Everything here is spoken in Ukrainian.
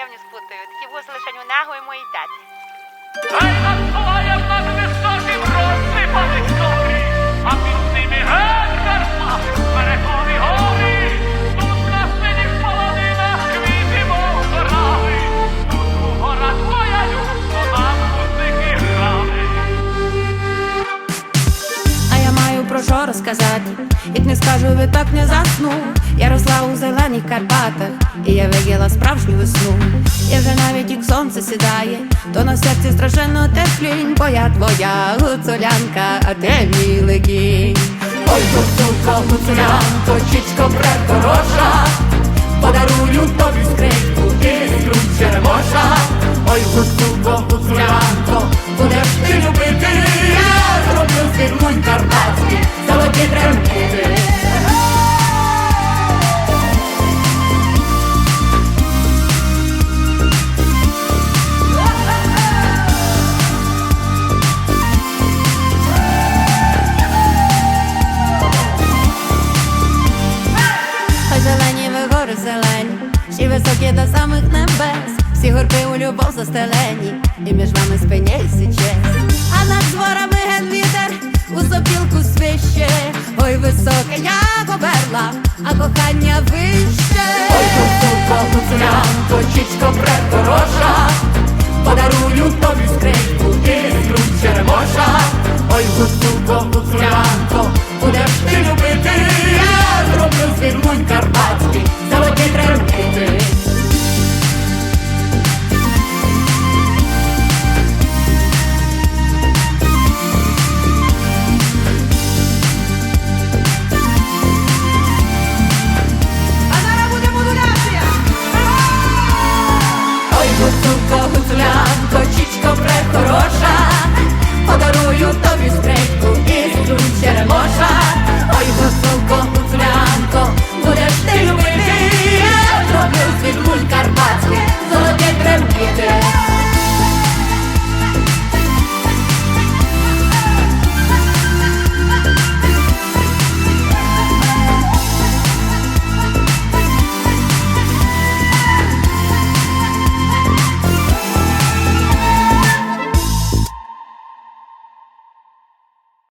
певні сплутаю. Такі вуси лише у нього і моїй таті. Хай надсилає над високим розсипаних зорі, а під ними геть берегові гори. Тут на синіх полонинах квіти мов. Тут у гора твоя любов, нам музики грали. А я маю про що розказати, як не скажу, ви так не засну. Я росла у зелених Карпатах, я виділа справжню весну. І вже навіть як сонце сідає, то на серці страшенно теплінь, бо я твоя гуцулянка, а ти мій легінь. Ой, гуцулко, гуцулянко, чічко придорожа, подарую тобі скрипку і скрут черемоша. Ой, гуцулко, гуцулянко, зелені, всі високі до самих небес, всі горби у любов застелені, і між вами спиняється честь. А над дворами ген вітер у сопілку свище, ой, високе, як оберла, а кохання вище. Ой, гуцулко, гуцулянко, чічко придорожа, подарую тобі скрипку і скрут черемоша. Ой, гуцулко, гуцулянко, будеш ти любити, я